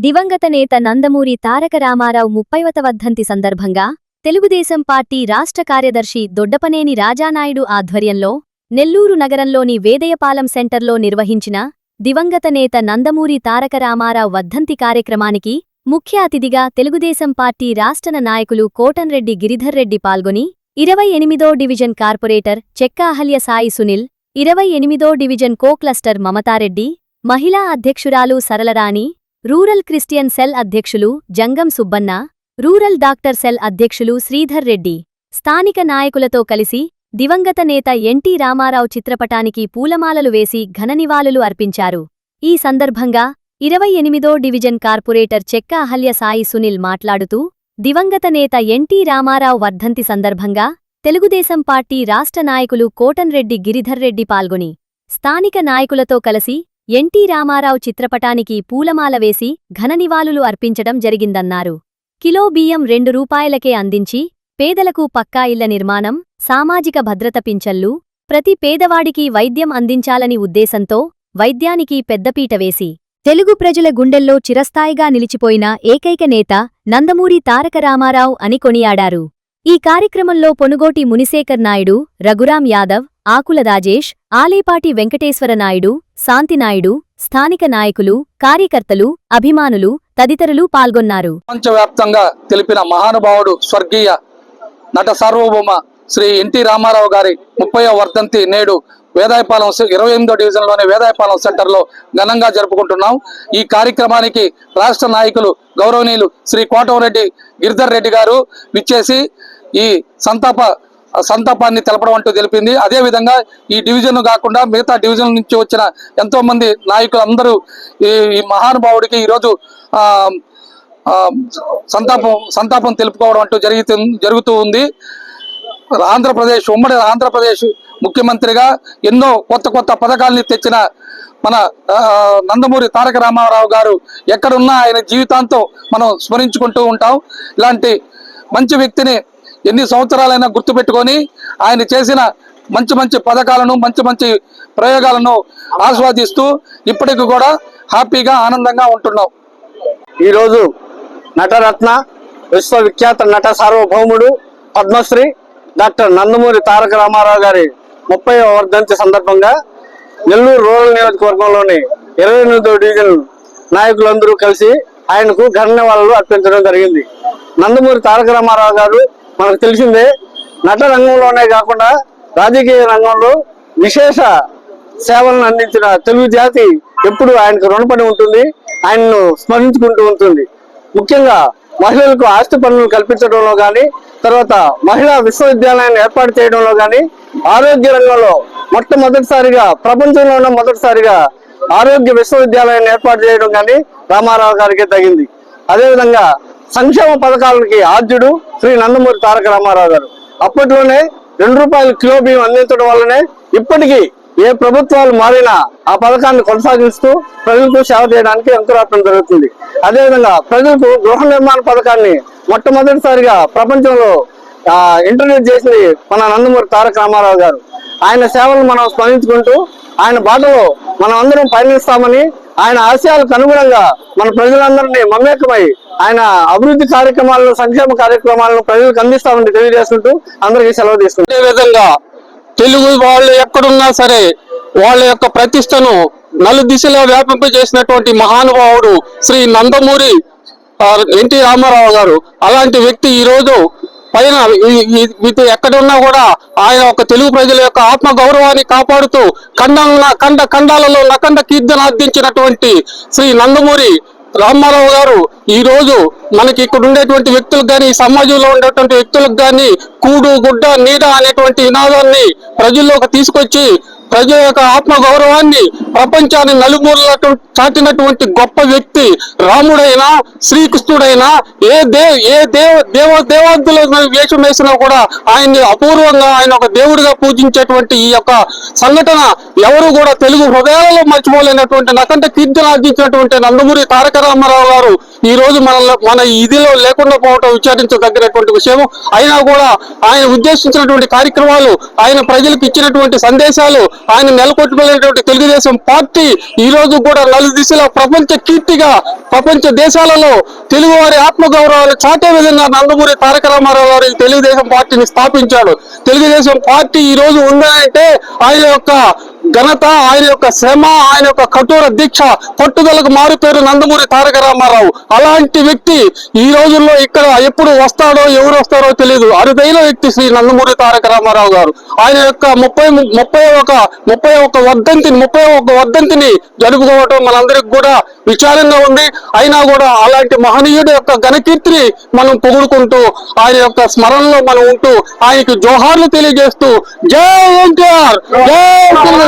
దివంగత నేత నందమూరి తారక రామారావు ముప్పైవత వర్ధంతి సందర్భంగా తెలుగుదేశం పార్టీ రాష్ట్ర కార్యదర్శి దొడ్డపనేని రాజానాయుడు ఆధ్వర్యంలో నెల్లూరు నగరంలోని వేదయపాలెం సెంటర్లో నిర్వహించిన దివంగత నేత నందమూరి తారక రామారావు వర్ధంతి కార్యక్రమానికి ముఖ్య అతిథిగా తెలుగుదేశం పార్టీ రాష్ట్ర నాయకులు కోటన్రెడ్డి గిరిధర్ రెడ్డి పాల్గొని ఇరవై ఎనిమిదో డివిజన్ కార్పొరేటర్ చెక్కాహల్య సాయి సునిల్ ఇరవై ఎనిమిదో డివిజన్ కో క్లస్టర్ మమతారెడ్డి మహిళా అధ్యక్షురాలు సరళరాణి రూరల్ క్రిస్టియన్ సెల్ అధ్యక్షులు Jangam Subbanna rural doctor cell అధ్యక్షులు శ్రీధర్ రెడ్డి. స్థానిక నాయకులతో కలిసి దివంగత నేత ఎన్టీ రామారావు చిత్రపటానికి పూలమాలలు వేసి ఘననివాళులు అర్పించారు. ఈ సందర్భంగా ఇరవై ఎనిమిదో డివిజన్ కార్పొరేటర్ చెక్క అహల్య సాయి సునీల్ మాట్లాడుతూ దివంగత నేత ఎన్టీ రామారావు వర్ధంతి సందర్భంగా తెలుగుదేశం పార్టీ రాష్ట్ర నాయకులు కోటన్రెడ్డి గిరిధర్ రెడ్డి పాల్గొని స్థానిక నాయకులతో కలిసి ఎన్టీ రామారావు చిత్రపటానికి పూలమాల వేసి ఘననివాళులు అర్పించడం జరిగిందన్నారు. కిలో బియ్యం రెండు రూపాయలకే అందించి పేదలకు పక్కా ఇళ్ళ నిర్మాణం సామాజిక భద్రత పింఛన్లు ప్రతి పేదవాడికి వైద్యం అందించాలని ఉద్దేశంతో వైద్యానికి పెద్దపీట వేసి తెలుగు ప్రజల గుండెల్లో చిరస్థాయిగా నిలిచిపోయిన ఏకైక నేత నందమూరి తారక రామారావు అని కొనియాడారు. ఈ కార్యక్రమంలో పొనుగోటి మునిశేఖర్ నాయుడు రఘురాం యాదవ్ ఆకుల రాజేష్ ఆలేపాటి వెంకటేశ్వర నాయుడు శాంతినాయుడు స్థానిక నాయకులు కార్యకర్తలు అభిమానులు తదితరులు పాల్గొన్నారు. ప్రపంచవ్యాప్తంగా తెలిపిన మహానుభావుడు స్వర్గీయ నట సార్వభౌమ శ్రీ ఎన్టీ రామారావు గారి ముప్పై వర్ధంతి నేడు వేదాయపాలెం ఇరవై ఎనిమిదో డివిజన్లోని వేదాయపాలెం సెంటర్లో ఘనంగా జరుపుకుంటున్నాం. ఈ కార్యక్రమానికి రాష్ట్ర నాయకులు గౌరవనీయులు శ్రీ కోటమరెడ్డి గిరిధర్ రెడ్డి గారు విచ్చేసి ఈ సంతాప సంతాపాన్ని తెలపడం అంటూ తెలిపింది. అదేవిధంగా ఈ డివిజన్ కాకుండా మిగతా డివిజన్ నుంచి వచ్చిన ఎంతో మంది నాయకులు అందరూ ఈ ఈ మహానుభావుడికి ఈరోజు సంతాపం సంతాపం తెలుపుకోవడం అంటూ జరుగుతు జరుగుతూ ఉంది. ఆంధ్రప్రదేశ్ ఉమ్మడి ఆంధ్రప్రదేశ్ ముఖ్యమంత్రిగా ఎన్నో కొత్త కొత్త పథకాల్ని తెచ్చిన మన నందమూరి తారక రామారావు గారు ఎక్కడున్నా ఆయన జీవితాంతం మనం స్మరించుకుంటూ ఉంటాం. ఇలాంటి మంచి వ్యక్తిని ఎన్ని సంవత్సరాలైనా గుర్తుపెట్టుకొని ఆయన చేసిన మంచి మంచి పథకాలను మంచి మంచి ప్రయోగాలను ఆస్వాదిస్తూ ఇప్పటికి కూడా హ్యాపీగా ఆనందంగా ఉంటున్నాం. ఈరోజు నటరత్న విశ్వవిఖ్యాత నట సార్వభౌముడు పద్మశ్రీ డాక్టర్ నందమూరి తారక రామారావు గారి ముప్పై వర్ధంతి సందర్భంగా నెల్లూరు రూరల్ నియోజకవర్గంలోని ఇరవై ఎనిమిదో డివిజన్ నాయకులందరూ కలిసి ఆయనకు ఘననివాళులు అర్పించడం జరిగింది. నందమూరి తారక రామారావు గారు మనకు తెలిసిందే నట రంగంలోనే కాకుండా రాజకీయ రంగంలో విశేష సేవలను అందించిన తెలుగు జాతి ఎప్పుడు ఆయనకు రుణపడి ఉంటుంది ఆయన్ను స్మరించుకుంటూ ఉంటుంది. ముఖ్యంగా మహిళలకు ఆస్తి పనులు కల్పించడంలో కానీ తర్వాత మహిళా విశ్వవిద్యాలయాన్ని ఏర్పాటు చేయడంలో కానీ ఆరోగ్య రంగంలో మొట్టమొదటిసారిగా ప్రపంచంలోనే మొదటిసారిగా ఆరోగ్య విశ్వవిద్యాలయాన్ని ఏర్పాటు చేయడం కానీ రామారావు గారికి తగింది. అదేవిధంగా సంక్షేమ పథకాలకి ఆద్యుడు శ్రీ నందమూరి తారక రామారావు గారు. అప్పట్లోనే రెండు రూపాయలు కిలో బియ్యం అందించడం వల్లనే ఇప్పటికీ ఏ ప్రభుత్వాలు మారినా ఆ పథకాన్ని కొనసాగిస్తూ ప్రజలకు సేవ చేయడానికి అంకురాత్రం జరుగుతుంది. అదేవిధంగా ప్రజలకు గృహ నిర్మాణ పథకాన్ని మొట్టమొదటిసారిగా ప్రపంచంలో ఆ, చేసి మన నందమూరి తారక రామారావు గారు. ఆయన సేవలను మనం స్మరించుకుంటూ ఆయన బాటలో మనం అందరం పయనిస్తామని ఆయన ఆశయాలకు అనుగుణంగా మన ప్రజలందరినీ మమేకమై ఆయన అభివృద్ధి కార్యక్రమాలను సంక్షేమ కార్యక్రమాలను ప్రజలకు అందిస్తామని తెలియజేస్తుంటూ అందరికీ సెలవు తీసుకుంటాం అదే విధంగా తెలుగు వాళ్ళు ఎక్కడున్నా సరే వాళ్ళ యొక్క ప్రతిష్టను నలు దిశలో వ్యాపింపజేసినటువంటి మహానుభావుడు శ్రీ నందమూరి ఎన్టీ రామారావు గారు. అలాంటి వ్యక్తి ఈ రోజు పైన ఈ- ఎక్కడున్నా కూడా ఆయన ఒక తెలుగు ప్రజల యొక్క ఆత్మ గౌరవాన్ని కాపాడుతూ ఖండ ఖండ ఖండాలలో నకండ కీర్తన అందించినటువంటి శ్రీ నందమూరి రామారావు గారు ఈ రోజు మనకి ఇక్కడ ఉండేటువంటి వ్యక్తులకు కానీ సమాజంలో ఉండేటువంటి వ్యక్తులకు కానీ కూడు గుడ్డ నీడ అనేటువంటి నినాదాన్ని ప్రజల్లోకి తీసుకొచ్చి ప్రజల యొక్క ఆత్మ గౌరవాన్ని ప్రపంచాన్ని నలుమూలలకు చాటినటువంటి గొప్ప వ్యక్తి రాముడైనా శ్రీకృష్ణుడైనా ఏ దే ఏ దేవ దేవ దేవాంతుల వేషం వేసినా కూడా ఆయన్ని అపూర్వంగా ఆయన ఒక దేవుడిగా పూజించేటువంటి ఈ యొక్క సంఘటన ఎవరు కూడా తెలుగు హృదయాలలో మర్చిపోలేనటువంటి నకంట కీర్తన ఆర్జించినటువంటి నందమూరి తారక రామారావు గారు ఈ రోజు మన మన ఇదిలో లేకుండా పోవటం విచారించదగినటువంటి విషయం అయినా కూడా ఆయన ఉద్దేశించినటువంటి కార్యక్రమాలు ఆయన ప్రజలకు ఇచ్చినటువంటి సందేశాలు ఆయన నెలకొట్టుకునేటువంటి తెలుగుదేశం పార్టీ ఈ రోజు కూడా నలు దిశలో ప్రపంచ కీర్తిగా ప్రపంచ దేశాలలో తెలుగు వారి ఆత్మగౌరవాలు చాటే విధంగా నందమూరి తారక రామారావు గారు తెలుగుదేశం పార్టీని స్థాపించాడు. తెలుగుదేశం పార్టీ ఈ రోజు ఉందంటే ఆయన యొక్క ఘనత ఆయన యొక్క శ్రమ ఆయన యొక్క కఠోర దీక్ష పట్టుదలకు మారు పేరు నందమూరి తారక రామారావు. అలాంటి వ్యక్తి ఈ రోజుల్లో ఇక్కడ ఎప్పుడు వస్తాడో ఎవరు వస్తారో తెలియదు అరుదైన వ్యక్తి శ్రీ నందమూరి తారక రామారావు గారు. ఆయన యొక్క ముప్పై ముప్పై ఒక ముప్పై ఒక వర్ధంతిని ముప్పై ఒక వర్ధంతిని జరుపుకోవటం మనందరికి కూడా విచారంగా ఉంది. అయినా కూడా అలాంటి మహనీయుడు యొక్క ఘనకీర్తిని మనం పొగుడుకుంటూ ఆయన యొక్క స్మరణలో మనం ఉంటూ ఆయనకి జోహార్లు తెలియజేస్తూ జై ఎన్టీఆర్! జై